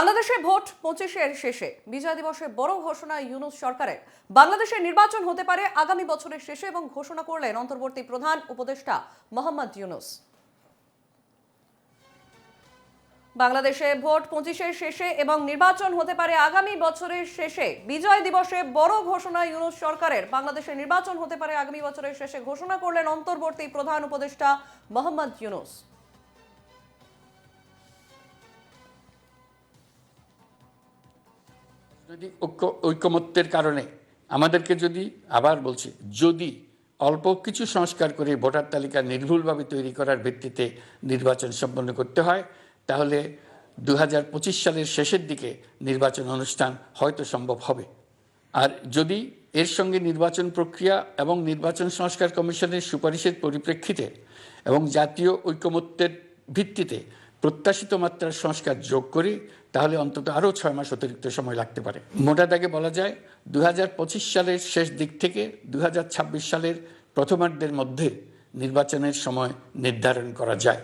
বাংলাদেশে ভোট পঁচিশের শেষে বিজয় দিবসে বড় ঘোষণা ইউনুস সরকারের। বাংলাদেশে নির্বাচন হতে পারে আগামী বছরের শেষে এবং ঘোষণা করলেন অন্তর্বর্তী প্রধান উপদেষ্টা মোহাম্মদ ইউনুস। বাংলাদেশে ভোট পঁচিশের শেষে এবং নির্বাচন হতে পারে আগামী বছরের শেষে বিজয় দিবসে বড় ঘোষণা ইউনুস সরকারের। বাংলাদেশে নির্বাচন হতে পারে আগামী বছরের শেষে ঘোষণা করলেন অন্তর্বর্তী প্রধান উপদেষ্টা মোহাম্মদ ইউনুস। যদি ঐক্য ঐকমত্যের কারণে আমাদেরকে যদি, আবার বলছি, যদি অল্প কিছু সংস্কার করে ভোটার তালিকা নির্ভুলভাবে তৈরি করার ভিত্তিতে নির্বাচন সম্পন্ন করতে হয়, তাহলে দু হাজার পঁচিশ সালের শেষের দিকে নির্বাচন অনুষ্ঠান হয়তো সম্ভব হবে। আর যদি এর সঙ্গে নির্বাচন প্রক্রিয়া এবং নির্বাচন সংস্কার কমিশনের সুপারিশের পরিপ্রেক্ষিতে এবং জাতীয় ঐকমত্যের ভিত্তিতে প্রত্যাশিত মাত্রার সংস্কার যোগ করি, তাহলে অন্তত আরও ছয় মাস অতিরিক্ত সময় লাগতে পারে। মোটা দাগে বলা যায় দু হাজার পঁচিশ সালের শেষ দিক থেকে দু হাজার ছাব্বিশ সালের প্রথমার্ধের মধ্যে নির্বাচনের সময় নির্ধারণ করা যায়।